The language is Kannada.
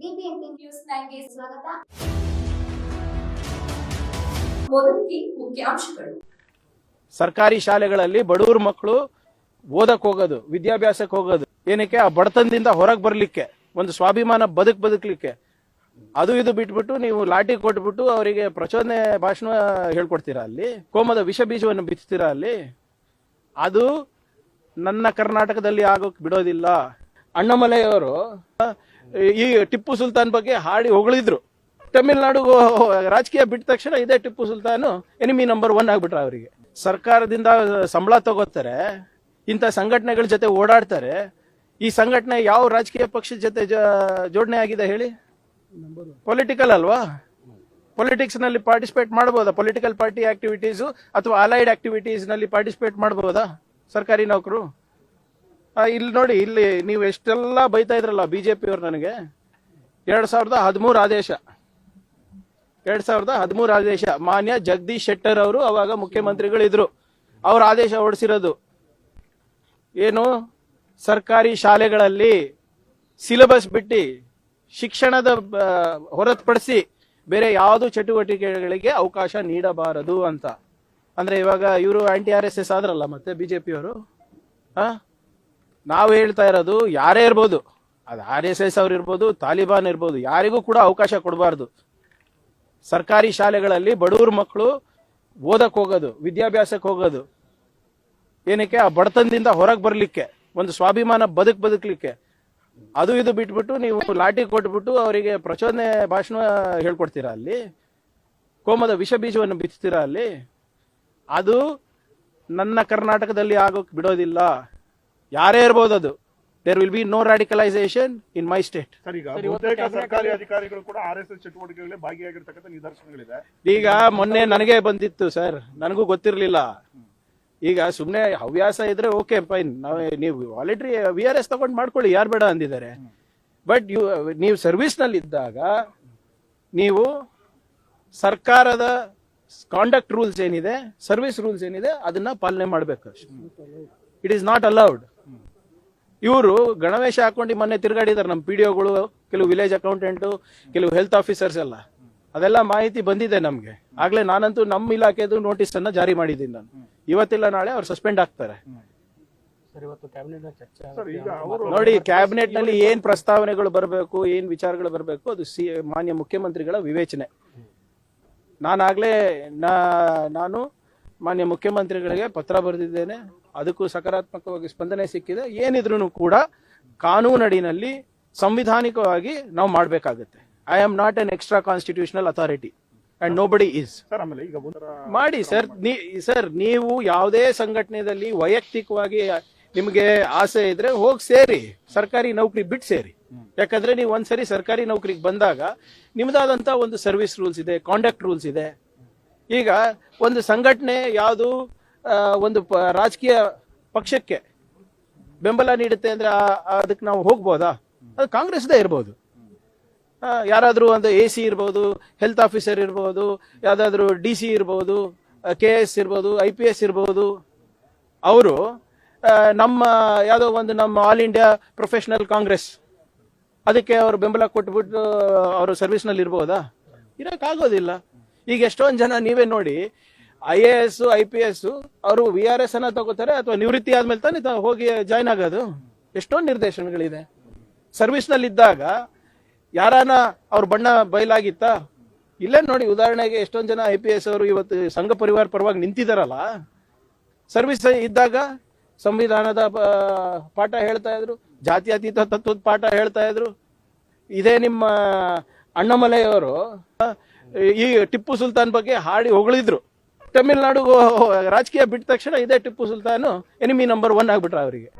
ನ್ಯೂಸ್ ಸ್ವಾಗತ. ಮುಖ್ಯಾಂಶಗಳು. ಸರ್ಕಾರಿ ಶಾಲೆಗಳಲ್ಲಿ ಬಡವ್ರ ಮಕ್ಕಳು ಓದಕ್ ಹೋಗೋದು ವಿದ್ಯಾಭ್ಯಾಸಕ್ಕೆ ಹೋಗೋದು, ಏನಕ್ಕೆ? ಆ ಬಡತನದಿಂದ ಹೊರಗೆ ಬರ್ಲಿಕ್ಕೆ, ಒಂದು ಸ್ವಾಭಿಮಾನ ಬದುಕ್ ಬದುಕಲಿಕ್ಕೆ. ಅದು ಇದು ಬಿಟ್ಬಿಟ್ಟು ನೀವು ಲಾಟಿ ಕೊಟ್ಬಿಟ್ಟು ಅವರಿಗೆ ಪ್ರಚೋದನೆ ಭಾಷಣ ಹೇಳ್ಕೊಡ್ತೀರಾ ಅಲ್ಲಿ? ಕೋಮದ ವಿಷ ಬೀಜವನ್ನು ಬಿತ್ತೀರಾ ಅಲ್ಲಿ? ಅದು ನನ್ನ ಕರ್ನಾಟಕದಲ್ಲಿ ಆಗೋಕ್ ಬಿಡೋದಿಲ್ಲ. ಅಣ್ಣಮಲೆಯವರು ಈ ಟಿಪ್ಪು ಸುಲ್ತಾನ್ ಬಗ್ಗೆ ಹಾಡಿ ಹೊಗಳಿದ್ರು. ತಮಿಳ್ನಾಡು ರಾಜಕೀಯ ಬಿಟ್ಟ ತಕ್ಷಣ ಇದೇ Tipu Sultan enemy number one ಆಗ್ಬಿಟ್ರ ಅವರಿಗೆ. ಸರ್ಕಾರದಿಂದ ಸಂಬಳ ತಗೋತಾರೆ, ಇಂಥ ಸಂಘಟನೆಗಳ ಜೊತೆ ಓಡಾಡ್ತಾರೆ. ಈ ಸಂಘಟನೆ ಯಾವ ರಾಜಕೀಯ ಪಕ್ಷದ ಜೊತೆ ಜೋಡಣೆ ಆಗಿದೆ ಹೇಳಿ? ಪೊಲಿಟಿಕಲ್ ಅಲ್ವಾ? ಪೊಲಿಟಿಕ್ಸ್ನಲ್ಲಿ ಪಾರ್ಟಿಸಿಪೇಟ್ ಮಾಡಬಹುದಾ ಪೊಲಿಟಿಕಲ್ ಪಾರ್ಟಿ ಆಕ್ಟಿವಿಟೀಸ್ ಅಥವಾ ಅಲೈಡ್ ಆಕ್ಟಿವಿಟೀಸ್ನಲ್ಲಿ ಪಾರ್ಟಿಸಿಪೇಟ್ ಮಾಡಬಹುದಾ ಸರ್ಕಾರಿ ನೌಕರು? ಇಲ್ಲಿ ನೋಡಿ, ಇಲ್ಲಿ ನೀವು ಎಷ್ಟೆಲ್ಲ ಬೈತಾ ಇದ್ರಲ್ಲ ಬಿ ಜೆ ಪಿಯವ್ರು ನನಗೆ. ಎರಡ್ ಸಾವಿರದ ಹದಿಮೂರು ಆದೇಶ. ಎರಡ್ ಸಾವಿರದ ಹದಿಮೂರು ಆದೇಶ. ಮಾನ್ಯ ಜಗದೀಶ್ ಶೆಟ್ಟರ್ ಅವರು ಅವಾಗ ಮುಖ್ಯಮಂತ್ರಿಗಳಿದ್ರು. ಅವ್ರ ಆದೇಶ ಹೊರಡಿಸಿರೋದು ಏನು? ಸರ್ಕಾರಿ ಶಾಲೆಗಳಲ್ಲಿ ಸಿಲೆಬಸ್ ಬಿಟ್ಟು ಶಿಕ್ಷಣದ ಹೊರತುಪಡಿಸಿ ಬೇರೆ ಯಾವುದು ಚಟುವಟಿಕೆಗಳಿಗೆ ಅವಕಾಶ ನೀಡಬಾರದು ಅಂತ. ಅಂದ್ರೆ ಇವಾಗ ಇವರು ಆಂಟಿ ಆರ್ ಎಸ್ ಎಸ್ ಆದ್ರಲ್ಲ ಮತ್ತೆ ಬಿಜೆಪಿಯವರು ಆ? ನಾವು ಹೇಳ್ತಾ ಇರೋದು, ಯಾರೇ ಇರ್ಬೋದು, ಅದು ಆರ್ ಎಸ್ ಎಸ್ ಅವ್ರು ಇರ್ಬೋದು, ತಾಲಿಬಾನ್ ಇರ್ಬೋದು, ಯಾರಿಗೂ ಕೂಡ ಅವಕಾಶ ಕೊಡಬಾರ್ದು. ಸರ್ಕಾರಿ ಶಾಲೆಗಳಲ್ಲಿ ಬಡವ್ರ ಮಕ್ಕಳು ಓದಕ್ಕೆ ಹೋಗೋದು ವಿದ್ಯಾಭ್ಯಾಸಕ್ಕೆ ಹೋಗೋದು. ಏನಕ್ಕೆ? ಆ ಬಡತನದಿಂದ ಹೊರಗೆ ಬರಲಿಕ್ಕೆ, ಒಂದು ಸ್ವಾಭಿಮಾನ ಬದುಕ್ ಬದುಕಲಿಕ್ಕೆ. ಅದು ಇದು ಬಿಟ್ಬಿಟ್ಟು ನೀವು ಲಾಠಿ ಕೊಟ್ಬಿಟ್ಟು ಅವರಿಗೆ ಪ್ರಚೋದನೆ ಭಾಷಣ ಹೇಳ್ಕೊಡ್ತೀರಾ ಅಲ್ಲಿ? ಕೋಮದ ವಿಷ ಬೀಜವನ್ನು ಬಿತ್ತೀರಾ ಅಲ್ಲಿ? ಅದು ನನ್ನ ಕರ್ನಾಟಕದಲ್ಲಿ ಆಗೋಕೆ ಬಿಡೋದಿಲ್ಲ. ಯಾರೇ ಇರ್ಬೋದು ಅದು. There will be no radicalization in my state sir ಈಗ ಬಹುತೇಕ ಸರ್ಕಾರಿ ಅಧಿಕಾರಿಗಳು ಕೂಡ ಆರ್ ಎಸ್ ಎಸ್ ಚಟುವಟಿಕೆಗಳಲ್ಲಿ ಭಾಗಿಯಾಗಿರ್ತಕ್ಕಂಥ ನಿದರ್ಶನಗಳಿದೆ. ಈಗ ಮೊನ್ನೆ ನನಗೆ ಬಂದಿತ್ತು ಸರ್. ನನಗೂ ಗೊತ್ತಿರಲಿಲ್ಲ. ಈಗ ಸುಮ್ಮನೆ ಹವ್ಯಾಸ ಇದ್ರೆ ಓಕೆ ಫೈನ್ ನಾವು ನೀವು ವಾಲಿಟ್ರಿ ವಿ ಆರ್ ಎಸ್ ತಗೊಂಡು ಮಾಡ್ಕೊಳ್ಳಿ ಯಾರು ಬೇಡ ಅಂದಿದ್ದಾರೆ. ಬಟ್ ಯು ನೀವು ಸರ್ವಿಸ್ನಲ್ಲಿ ಇದ್ದಾಗ ನೀವು ಸರ್ಕಾರದ ಕಾಂಡಕ್ಟ್ ರೂಲ್ಸ್ ಏನಿದೆ ಸರ್ವಿಸ್ ರೂಲ್ಸ್ ಏನಿದೆ ಅದನ್ನ ಪಾಲನೆ ಮಾಡಬೇಕು ಇಟ್ ಈಸ್ ನಾಟ್ ಅಲೌಡ್ ಇವರು ಗಣವೇಶ ಹಾಕೊಂಡು ಮೊನ್ನೆ ತಿರುಗಾಡಿದ್ದಾರೆ ನಮ್ಮ ಪಿ ಕೆಲವು ವಿಲೇಜ್ ಅಕೌಂಟೆಂಟು ಕೆಲವು ಹೆಲ್ತ್ ಆಫೀಸರ್ಸ್ ಎಲ್ಲ. ಅದೆಲ್ಲ ಮಾಹಿತಿ ಬಂದಿದೆ ನಮಗೆ. ಆಗ್ಲೇ ನಾನಂತೂ ನಮ್ಮ ಇಲಾಖೆದು ನೋಟಿಸ್ ಅನ್ನ ಜಾರಿ ಮಾಡಿದ್ದೀನಿ ನಾನು. ಇವತ್ತಿಲ್ಲ ನಾಳೆ ಅವ್ರು ಸಸ್ಪೆಂಡ್ ಆಗ್ತಾರೆ. ನೋಡಿ ಕ್ಯಾಬಿನೆಟ್ನಲ್ಲಿ ಏನ್ ಪ್ರಸ್ತಾವನೆಗಳು ಬರಬೇಕು ಏನ್ ವಿಚಾರಗಳು ಬರಬೇಕು ಅದು ಸಿ ಮಾನ್ಯ ಮುಖ್ಯಮಂತ್ರಿಗಳ ವಿವೇಚನೆ. ನಾನಾಗ್ಲೇ ನಾ ನಾನು ಮಾನ್ಯ ಮುಖ್ಯಮಂತ್ರಿಗಳಿಗೆ ಪತ್ರ ಬರೆದಿದ್ದೇನೆ. ಅದಕ್ಕೂ ಸಕಾರಾತ್ಮಕವಾಗಿ ಸ್ಪಂದನೆ ಸಿಕ್ಕಿದೆ. ಏನಿದ್ರೂ ಕೂಡ ಕಾನೂನಡಿನಲ್ಲಿ ಸಂವಿಧಾನಿಕವಾಗಿ ನಾವು ಮಾಡಬೇಕಾಗುತ್ತೆ. I am not an extra constitutional authority and nobody is ಮಾಡಿ ಸರ್ ನೀ ಸರ್ ನೀವು ಯಾವುದೇ ಸಂಘಟನೆಯಲ್ಲಿ ವೈಯಕ್ತಿಕವಾಗಿ ನಿಮಗೆ ಆಸೆ ಇದ್ರೆ ಹೋಗಿ ಸೇರಿ ಸರ್ಕಾರಿ ನೌಕರಿ ಬಿಟ್ಟು ಸೇರಿ. ಯಾಕಂದ್ರೆ ನೀವು ಒಂದ್ಸರಿ ಸರ್ಕಾರಿ ನೌಕರಿಗೆ ಬಂದಾಗ ನಿಮ್ದಾದಂತ ಒಂದು ಸರ್ವಿಸ್ ರೂಲ್ಸ್ ಇದೆ ಕಾಂಡಕ್ಟ್ ರೂಲ್ಸ್ ಇದೆ. ಈಗ ಒಂದು ಸಂಘಟನೆ ಯಾವುದು ಒಂದು ರಾಜಕೀಯ ಪಕ್ಷಕ್ಕೆ ಬೆಂಬಲ ನೀಡುತ್ತೆ ಅಂದ್ರೆ ಅದಕ್ಕೆ ನಾವು ಹೋಗ್ಬೋದಾ? ಅದು ಕಾಂಗ್ರೆಸ್ದೇ ಇರ್ಬೋದು. ಯಾರಾದರೂ ಯಾರಾದ್ರೂ ಒಂದು ಎ ಸಿ ಇರ್ಬೋದು, ಹೆಲ್ತ್ ಆಫೀಸರ್ ಇರ್ಬೋದು, ಯಾವುದಾದ್ರೂ ಡಿ ಸಿ ಇರ್ಬೋದು ಕೆ ಎಸ್ ಇರ್ಬೋದು, ಐ ಪಿ ಎಸ್ ಇರ್ಬೋದು, ಅವರು ನಮ್ಮ ಯಾವುದೋ ಒಂದು ನಮ್ಮ ಆಲ್ ಇಂಡಿಯಾ ಪ್ರೊಫೆಷನಲ್ ಕಾಂಗ್ರೆಸ್, ಅದಕ್ಕೆ ಅವರು ಬೆಂಬಲ ಕೊಟ್ಬಿಟ್ಟು ಅವರು ಸರ್ವಿಸ್ನಲ್ಲಿ ಇರ್ಬೋದಾ ಇರೋಕ್ಕಾಗೋದಿಲ್ಲ. ಈಗ ಎಷ್ಟೊಂದು ಜನ ನೀವೇ ನೋಡಿ I A S I P S ಅವರು ವಿ ಆರ್ ಎಸ್ ಅನ್ನ ತಗೋತಾರೆ ಅಥವಾ ನಿವೃತ್ತಿ ಆದ್ಮೇಲೆ ತಾನೇ ಹೋಗಿ ಜಾಯ್ನ್ ಆಗೋದು? ಎಷ್ಟೊಂದು ನಿರ್ದೇಶನಗಳಿದೆ. ಸರ್ವಿಸ್ನಲ್ಲಿ ಇದ್ದಾಗ ಯಾರಾನ ಅವ್ರ ಬಣ್ಣ ಬಯಲಾಗಿತ್ತ, ಇಲ್ಲೇ ನೋಡಿ ಉದಾಹರಣೆಗೆ ಎಷ್ಟೊಂದು ಜನ ಐ ಪಿ ಎಸ್ ಅವರು ಇವತ್ತು ಸಂಘ ಪರಿವಾರ ಪರವಾಗಿ ನಿಂತಿದಾರಲ್ಲ ಸರ್ವಿಸ್ ಇದ್ದಾಗ ಸಂವಿಧಾನದ ಪಾಠ ಹೇಳ್ತಾ ಇದ್ರು, ಜಾತ್ಯತೀತ ತತ್ವದ ಪಾಠ ಹೇಳ್ತಾ ಇದ್ರು. ಇದೇ ನಿಮ್ಮ ಅಣ್ಣಮಲೆಯವರು ಈ ಟಿಪ್ಪು ಸುಲ್ತಾನ್ ಬಗ್ಗೆ ಹಾಡಿ ಹೊಗಳಿದ್ರು. ತಮಿಳ್ನಾಡು ರಾಜಕೀಯ ಬಿಟ್ಟ ತಕ್ಷಣ ಇದೇ Tipu Sultan enemy number one ಆಗ್ಬಿಟ್ರ ಅವರಿಗೆ.